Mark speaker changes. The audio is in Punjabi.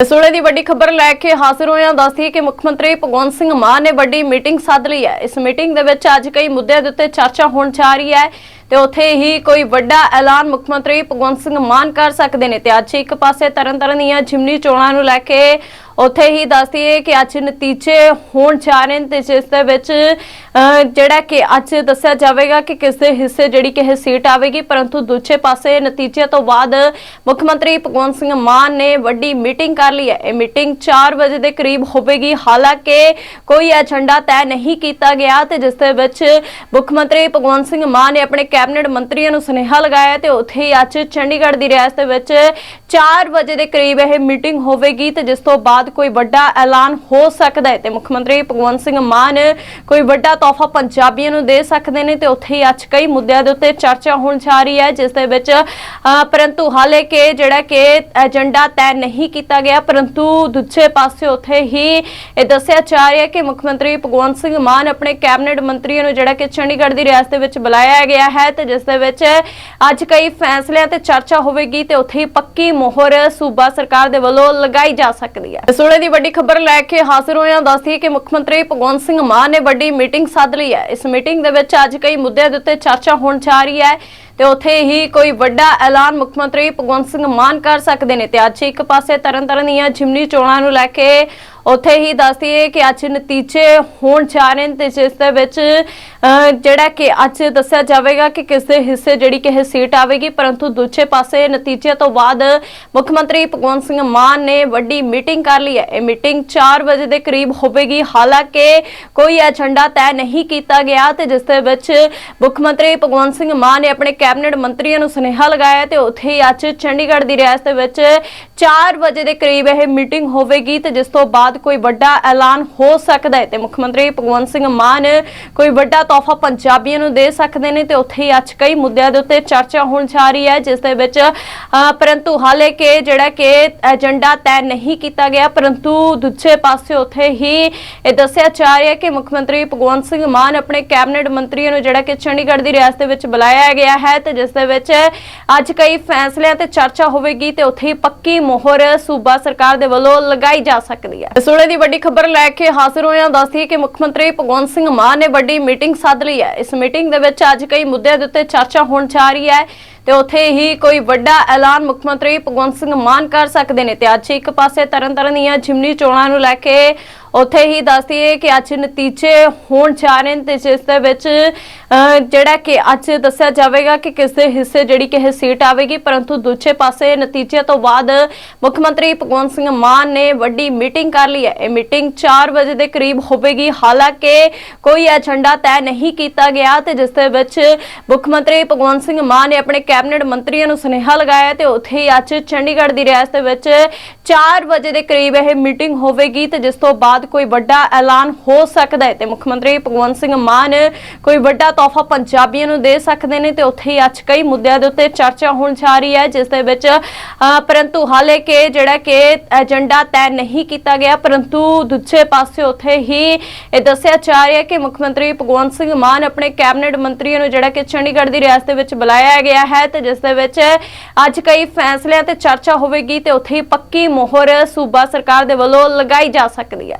Speaker 1: ਇਸ ਦੀ ਵੱਡੀ ਖਬਰ ਲੈ ਕੇ ਹਾਜ਼ਰ ਹੋਏ ਦੱਸਦੀ ਕਿ ਮੁੱਖ ਮੰਤਰੀ ਭਗਵੰਤ ਸਿੰਘ ਮਾਨ ਨੇ ਵੱਡੀ ਮੀਟਿੰਗ ਸੱਦ ਲਈ ਹੈ। ਇਸ ਮੀਟਿੰਗ ਦੇ ਵਿੱਚ ਅੱਜ ਕਈ ਮੁੱਦਿਆਂ ਦੇ ਉੱਤੇ ਚਰਚਾ ਹੋਣ ਜਾ ਰਹੀ ਹੈ ਤੇ ਉੱਥੇ ਹੀ ਕੋਈ ਵੱਡਾ ਐਲਾਨ ਮੁੱਖ ਮੰਤਰੀ ਭਗਵੰਤ ਸਿੰਘ ਮਾਨ ਕਰ ਸਕਦੇ ਨੇ ਤੇ ਅੱਜ ਇੱਕ ਪਾਸੇ ਤਰਨਤਾਰਨ ਦੀਆਂ ਜਿਮਨੀ ਚੋਣਾਂ ਨੂੰ ਲੈ ਕੇ ਉੱਥੇ ਹੀ ਦੱਸਦੀ ਹੈ ਕਿ ਅੱਜ ਨਤੀਜੇ ਹੋਣ ਜਾ ਰਹੇ ਨੇ ਤੇ ਜਿਸ ਦੇ ਵਿੱਚ ਜਿਹੜਾ ਕਿ ਅੱਜ ਦੱਸਿਆ ਜਾਵੇਗਾ ਕਿ ਕਿਸ ਦੇ ਹਿੱਸੇ ਜਿਹੜੀ ਕਿ ਇਹ ਸੀਟ ਆਵੇਗੀ। ਪਰੰਤੂ ਦੂਜੇ ਪਾਸੇ ਨਤੀਜੇ ਤੋਂ ਬਾਅਦ ਮੁੱਖ ਮੰਤਰੀ ਭਗਵੰਤ ਸਿੰਘ ਮਾਨ ਨੇ ਵੱਡੀ ਮੀਟਿੰਗ ਕਰ ਲਈ ਹੈ। ਇਹ ਮੀਟਿੰਗ 4 ਵਜੇ ਦੇ ਕਰੀਬ ਹੋਵੇਗੀ। ਹਾਲਾਂਕਿ ਕੋਈ ਏਜੰਡਾ ਤੈਅ ਨਹੀਂ ਕੀਤਾ ਗਿਆ ਤੇ ਜਿਸ ਦੇ ਵਿੱਚ ਮੁੱਖ ਮੰਤਰੀ ਭਗਵੰਤ ਸਿੰਘ ਮਾਨ ਨੇ ਆਪਣੇ ਕੈਬਨਿਟ ਮੰਤਰੀਆਂ ਨੂੰ ਸੁਨੇਹਾ ਲਗਾਇਆ ਤੇ ਉੱਥੇ ਹੀ ਅੱਜ ਚੰਡੀਗੜ੍ਹ ਦੀ ਰਿਆਸਤ ਦੇ ਵਿੱਚ 4 ਵਜੇ ਦੇ ਕਰੀਬ ਇਹ ਮੀਟਿੰਗ ਹੋਵੇਗੀ ਤੇ ਜਿਸ ਤੋਂ ਬਾਅਦ ਕੋਈ ਵੱਡਾ ਐਲਾਨ ਹੋ ਸਕਦਾ ਹੈ ਤੇ ਮੁੱਖ ਮੰਤਰੀ ਭਗਵੰਤ ਸਿੰਘ ਮਾਨ ਕੋਈ ਵੱਡਾ ਤੋਹਫਾ ਪੰਜਾਬੀਆਂ ਨੂੰ ਦੇ ਸਕਦੇ ਨੇ ਤੇ ਉੱਥੇ ਹੀ ਅੱਜ ਕਈ ਮੁੱਦਿਆਂ ਦੇ ਉੱਤੇ ਚਰਚਾ ਹੋਣ ਜਾ ਰਹੀ ਹੈ, ਜਿਸ ਦੇ ਵਿੱਚ ਪਰੰਤੂ ਹਾਲੇ ਕਿ ਜਿਹੜਾ ਕਿ ਏਜੰਡਾ ਤੈਅ ਨਹੀਂ ਕੀਤਾ ਗਿਆ, ਪਰੰਤੂ ਦੂਜੇ ਪਾਸੇ ਉੱਥੇ ਹੀ ਇਹ ਦੱਸਿਆ ਜਾ ਰਿਹਾ ਹੈ ਕਿ ਮੁੱਖ ਮੰਤਰੀ ਭਗਵੰਤ ਸਿੰਘ ਮਾਨ ਆਪਣੇ ਕੈਬਨਿਟ ਮੰਤਰੀਆਂ ਨੂੰ ਜਿਹੜਾ ਕਿ ਚੰਡੀਗੜ੍ਹ ਦੀ ਰਿਆਸਤ ਦੇ ਵਿੱਚ ਬੁਲਾਇਆ ਗਿਆ ਹੈ ਤੇ ਜਿਸ ਦੇ ਵਿੱਚ ਅੱਜ ਕਈ ਫੈਸਲਿਆਂ ਤੇ ਚਰਚਾ ਹੋਵੇਗੀ ਤੇ ਉੱਥੇ ਹੀ ਪੱਕੀ ਮੋਹਰ ਸੂਬਾ ਸਰਕਾਰ ਦੇ ਵੱਲੋਂ ਲਗਾਈ ਜਾ ਸਕਦੀ ਹੈ। ਇਸ ਦੀ ਵੱਡੀ ਖਬਰ ਲੈ ਕੇ ਹਾਜ਼ਰ ਹੋਏ ਦੱਸਦੀ ਕਿ ਮੁੱਖ ਮੰਤਰੀ ਭਗਵੰਤ ਸਿੰਘ ਮਾਨ ਨੇ ਵੱਡੀ ਮੀਟਿੰਗ ਸੱਦ ਲਈ ਹੈ। ਇਸ ਮੀਟਿੰਗ ਦੇ ਵਿੱਚ ਅੱਜ ਕਈ ਮੁੱਦਿਆਂ ਦੇ ਉੱਤੇ ਚਰਚਾ ਹੋਣ ਜਾ ਰਹੀ ਹੈ। ਤੇ ਉੱਥੇ ਹੀ ਕੋਈ ਵੱਡਾ ਐਲਾਨ ਮੁੱਖ ਮੰਤਰੀ ਭਗਵੰਤ ਸਿੰਘ ਮਾਨ ਕਰ ਸਕਦੇ ਨੇ। ਤੇ ਅੱਜ ਇੱਕ ਪਾਸੇ ਤਰਨਤਾਰਨ ਦੀਆਂ ਜਿਮਨੀ ਚੋਣਾਂ ਨੂੰ ਲੈ ਕੇ ਉੱਥੇ ਹੀ ਦੱਸਦੀ ਹੈ ਕਿ ਅੱਜ ਨਤੀਜੇ ਹੋਣ ਜਾ ਰਹੇ ਨੇ ਤੇ ਜਿਸ ਦੇ ਵਿੱਚ ਜਿਹੜਾ ਕਿ ਅੱਜ ਦੱਸਿਆ ਜਾਵੇਗਾ ਕਿ ਕਿਸ ਦੇ ਹਿੱਸੇ ਜਿਹੜੀ ਕਿ ਇਹ ਸੀਟ ਆਵੇਗੀ। ਪਰੰਤੂ ਦੂਜੇ ਪਾਸੇ ਨਤੀਜੇ ਤੋਂ ਬਾਅਦ ਮੁੱਖ ਮੰਤਰੀ ਭਗਵੰਤ ਸਿੰਘ ਮਾਨ ਨੇ ਵੱਡੀ ਮੀਟਿੰਗ ਕਰ ਲਈ ਹੈ। ਇਹ ਮੀਟਿੰਗ 4 ਵਜੇ ਦੇ ਕਰੀਬ ਹੋਵੇਗੀ। ਹਾਲਾਂਕਿ ਕੋਈ ਏਜੰਡਾ ਤੈਅ ਨਹੀਂ ਕੀਤਾ ਗਿਆ ਤੇ ਜਿਸ ਦੇ ਵਿੱਚ ਮੁੱਖ ਮੰਤਰੀ ਭਗਵੰਤ ਸਿੰਘ ਮਾਨ ਨੇ ਆਪਣੇ ਕੈਬਨਿਟ ਮੰਤਰੀਆਂ ਨੂੰ ਸੁਨੇਹਾ ਲਗਾਇਆ ਤੇ ਉੱਥੇ ਹੀ ਅੱਜ ਚੰਡੀਗੜ੍ਹ ਦੀ ਰਿਆਸਤ ਦੇ ਵਿੱਚ 4 ਵਜੇ ਦੇ ਕਰੀਬ ਇਹ ਮੀਟਿੰਗ ਹੋਵੇਗੀ ਤੇ ਜਿਸ ਤੋਂ ਬਾਅਦ ਕੋਈ ਵੱਡਾ ਐਲਾਨ ਹੋ ਸਕਦਾ ਹੈ ਤੇ ਮੁੱਖ ਮੰਤਰੀ ਭਗਵੰਤ ਸਿੰਘ ਮਾਨ ਕੋਈ ਵੱਡਾ ਤੋਹਫਾ ਪੰਜਾਬੀਆਂ ਨੂੰ ਦੇ ਸਕਦੇ ਨੇ ਤੇ ਉੱਥੇ ਹੀ ਅੱਜ ਕਈ ਮੁੱਦਿਆਂ ਦੇ ਉੱਤੇ ਚਰਚਾ ਹੋਣ ਜਾ ਰਹੀ ਹੈ, ਜਿਸ ਦੇ ਵਿੱਚ ਪਰੰਤੂ ਹਾਲੇ ਕਿ ਜਿਹੜਾ ਕਿ ਏਜੰਡਾ ਤੈਅ ਨਹੀਂ ਕੀਤਾ ਗਿਆ, ਪਰੰਤੂ ਦੂਜੇ ਪਾਸੇ ਉੱਥੇ ਹੀ ਇਹ ਦੱਸਿਆ ਜਾ ਰਿਹਾ ਹੈ ਕਿ ਮੁੱਖ ਮੰਤਰੀ ਭਗਵੰਤ ਸਿੰਘ ਮਾਨ ਆਪਣੇ ਕੈਬਨਿਟ ਮੰਤਰੀਆਂ ਨੂੰ ਜਿਹੜਾ ਕਿ ਚੰਡੀਗੜ੍ਹ ਦੀ ਰਿਆਸਤ ਦੇ ਵਿੱਚ ਬੁਲਾਇਆ ਗਿਆ ਹੈ ਤੇ ਜਿਸ ਦੇ ਵਿੱਚ ਅੱਜ ਕਈ ਫੈਸਲਿਆਂ ਤੇ ਚਰਚਾ ਹੋਵੇਗੀ ਤੇ ਉੱਥੇ ਪੱਕੀ ਮੋਹਰ ਸੂਬਾ ਸਰਕਾਰ ਦੇ ਵੱਲੋਂ ਲਗਾਈ ਜਾ ਸਕਦੀ ਹੈ। ਇਸ ਵੇਲੇ ਦੀ ਵੱਡੀ ਖਬਰ ਲੈ ਕੇ ਹਾਜ਼ਰ ਹੋਇਆ ਦੱਸਦੀ ਕਿ ਮੁੱਖ ਮੰਤਰੀ ਭਗਵੰਤ ਸਿੰਘ ਮਾਨ ਨੇ ਵੱਡੀ ਮੀਟਿੰਗ ਸੱਦ ਲਈ ਹੈ। ਇਸ ਮੀਟਿੰਗ ਦੇ ਵਿੱਚ ਅੱਜ ਕਈ ਮੁੱਦਿਆਂ ਦੇ ਉੱਤੇ ਚਰਚਾ ਹੋਣ ਜਾ ਰਹੀ ਹੈ। ਤੇ ਉੱਥੇ ਹੀ ਕੋਈ ਵੱਡਾ ਐਲਾਨ ਮੁੱਖ ਮੰਤਰੀ ਭਗਵੰਤ ਸਿੰਘ ਮਾਨ ਕਰ ਸਕਦੇ ਨੇ। ਤੇ ਅੱਜ ਇੱਕ ਪਾਸੇ ਤਰਨਤਾਰਨ ਦੀਆਂ ਜਿਮਨੀ ਚੋਣਾਂ ਨੂੰ ਲੈ ਕੇ ਉੱਥੇ ਹੀ ਦੱਸਦੀ ਹੈ ਕਿ ਅੱਜ ਨਤੀਜੇ ਹੋਣ ਜਾ ਰਹੇ ਨੇ ਤੇ ਜਿਸ ਦੇ ਵਿੱਚ ਜਿਹੜਾ ਕਿ ਅੱਜ ਦੱਸਿਆ ਜਾਵੇਗਾ ਕਿ ਕਿਸ ਦੇ ਹਿੱਸੇ ਜਿਹੜੀ ਕਿ ਇਹ ਸੀਟ ਆਵੇਗੀ। ਪਰੰਤੂ ਦੂਜੇ ਪਾਸੇ ਨਤੀਜੇ ਤੋਂ ਬਾਅਦ ਮੁੱਖ ਮੰਤਰੀ ਭਗਵੰਤ ਸਿੰਘ ਮਾਨ ਨੇ ਵੱਡੀ ਮੀਟਿੰਗ ਕਰ ਲਈ ਹੈ। ਇਹ ਮੀਟਿੰਗ 4 ਵਜੇ ਦੇ ਕਰੀਬ ਹੋਵੇਗੀ। ਹਾਲਾਂਕਿ ਕੋਈ ਏਜੰਡਾ ਤੈਅ ਨਹੀਂ ਕੀਤਾ ਗਿਆ ਤੇ ਜਿਸ ਦੇ ਵਿੱਚ ਮੁੱਖ ਮੰਤਰੀ ਭਗਵੰਤ ਸਿੰਘ ਮਾਨ ਨੇ ਆਪਣੇ ਕੈਬਨਿਟ ਮੰਤਰੀਆਂ ਨੂੰ ਸੁਨੇਹਾ ਲਗਾਇਆ ਤੇ ਉੱਥੇ ਹੀ ਅੱਜ ਚੰਡੀਗੜ੍ਹ ਦੀ ਰਿਆਸਤ ਦੇ ਵਿੱਚ 4 ਵਜੇ ਦੇ ਕਰੀਬ ਇਹ ਮੀਟਿੰਗ ਹੋਵੇਗੀ ਤੇ ਜਿਸ ਤੋਂ ਬਾਅਦ ਕੋਈ ਵੱਡਾ ਐਲਾਨ ਹੋ ਸਕਦਾ ਹੈ ਤੇ ਮੁੱਖ ਮੰਤਰੀ ਭਗਵੰਤ ਸਿੰਘ ਮਾਨ ਕੋਈ ਵੱਡਾ ਤੋਹਫਾ ਪੰਜਾਬੀਆਂ ਨੂੰ ਦੇ ਸਕਦੇ ਨੇ ਤੇ ਉੱਥੇ ਹੀ ਅੱਜ ਕਈ ਮੁੱਦਿਆਂ ਦੇ ਉੱਤੇ ਚਰਚਾ ਹੋਣ ਜਾ ਰਹੀ ਹੈ, ਜਿਸ ਦੇ ਵਿੱਚ ਪਰੰਤੂ ਹਾਲੇ ਕਿ ਜਿਹੜਾ ਕਿ ਏਜੰਡਾ ਤੈਅ ਨਹੀਂ ਕੀਤਾ ਗਿਆ, ਪਰੰਤੂ ਦੂਜੇ ਪਾਸੇ ਉੱਥੇ ਹੀ ਇਹ ਦੱਸਿਆ ਜਾ ਰਿਹਾ ਹੈ ਕਿ ਮੁੱਖ ਮੰਤਰੀ ਭਗਵੰਤ ਸਿੰਘ ਮਾਨ ਆਪਣੇ ਕੈਬਨਿਟ ਮੰਤਰੀਆਂ ਨੂੰ ਜਿਹੜਾ ਕਿ ਚੰਡੀਗੜ੍ਹ ਦੀ ਰਿਆਸਤ ਦੇ ਵਿੱਚ ਬੁਲਾਇਆ ਗਿਆ ਹੈ ਤੇ ਜਿਸ ਦੇ ਵਿੱਚ ਅੱਜ ਕਈ ਫੈਸਲਿਆਂ ਤੇ ਚਰਚਾ ਹੋਵੇਗੀ ਤੇ ਉੱਥੇ ਹੀ ਪੱਕੀ ਮੋਹਰ ਸੂਬਾ ਸਰਕਾਰ ਦੇ ਵੱਲੋਂ ਲਗਾਈ ਜਾ ਸਕਦੀ ਹੈ।